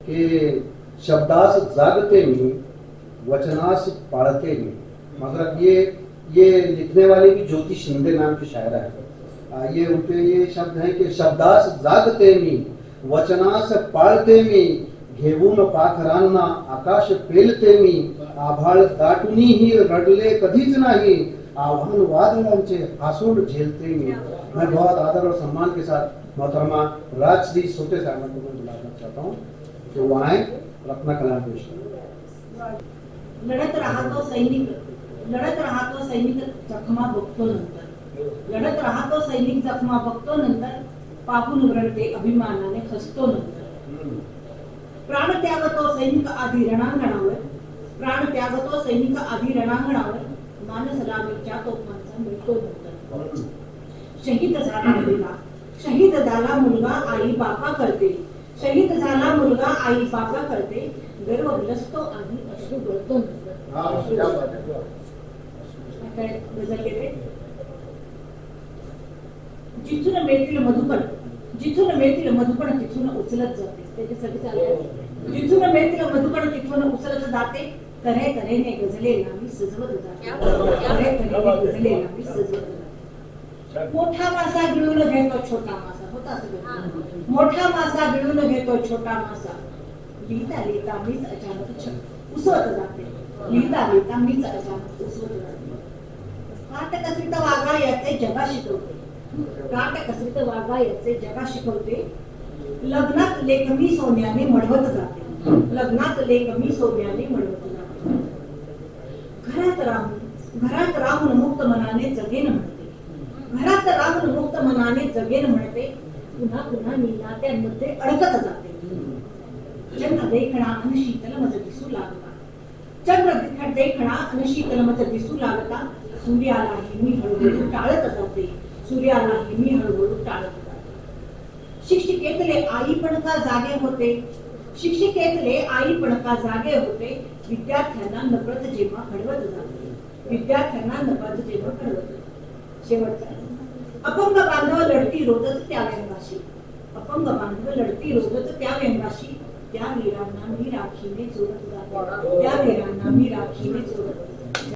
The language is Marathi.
कि शब्दास जागते मी वचनास पाळते मी मतलब ये ये लिखने वाले भी ज्योति शिंदे नाम की शायरा है। ये उनके ये शब्द हैं कि शब्दास जागते मी वचनास पाळते मी घेऊन पाखरांना आकाश पेलते मी आभाळ दाटूनही रडले कधीच नाही, आव्हान वादळांचे हसून झेलते मी मैं बहुत आदर और सम्मान के साथ मोहतरमा राजश्री सोते साहब को बुलाना चाहता हूँ। जो वो आए और अपना कलाम पेश करें लढत राहतो सैनिक. लढत राहतो सैनिक जखमा बघतो नंतर. लढत राहतो सैनिक जखमा बघतो नंतर. पाहून रडते अभिमानाने हसतो नंतर. प्राण त्यागतो सैनिक आधी रणांगणावर. प्राण त्यागतो सैनिक आधी रणांगणावर. मानस रामीच्या तोफांचा मिळतो नंतर. शहीद झाला मुलगा. शहीद झाला मुलगा आई बापा करते. शहीद झाला मुलगा आई बापा करते गर्व विलसतो आणि अश्रू गळतो गजल जिथून मिळतील मधुपण जिथून मिळतील मधुपण तिथून उचलत जाते. त्याच्यासाठी चालू जिथून मिळतील मधुपण तिथून उचलत जाते. तऱ्हे तऱ्हेने गजलेला मी सजवत जाते. तऱ्हे तऱ्हेने गजलेला मी सजवत जाते. मोठा मासा गिळून घेतो छोटा मासा होता मोठा मासा गिळून घेतो छोटा मासा. लिहिता लिहिता मीच अचानक छक उसवत जाते. लिहिता लिहिता मीच अचानक उसवत जाते. काट वागा याचे जगा शिकवते. काट कसित वागा याचे जगा शिकवते. लग्नात लेखमी सोन्याने मडवत जाते. लग्नात लेखमी सोन्याने मडवत जाते. घरात राहून घरात राहून मुक्त मनाने जगेन म्हणते. घरात राहून मुक्त मनाने जगेन म्हणते. पुन्हा पुन्हा मी अडकत जाते. चंद्र देखणा आणि शीतल मज दिसू लागता. चंद्र दिख- देखणा आणि शीतल मज दिसू लागता. सूर्यालाही मी हळूहळू टाळत जाते. सूर्यालाही मी हळूहळू टाळत जाते. शिक्षिकेतले आई पण का जागे होते? शिक्षिकेतले आई पण का जागे होते? विद्यार्थ्यांना नकळत जेव्हा घडवत जाते. विद्यार्थ्यांना नकळत जेव्हा घडवत शेवटचा अपंग बांधव लढती रोजत त्या व्यंगाशी अपंग बांधव लढती रोजत त्या व्यंगाशी त्या वीरांना मी राखीने जोडत त्या वीरांना मी राखीने जोडत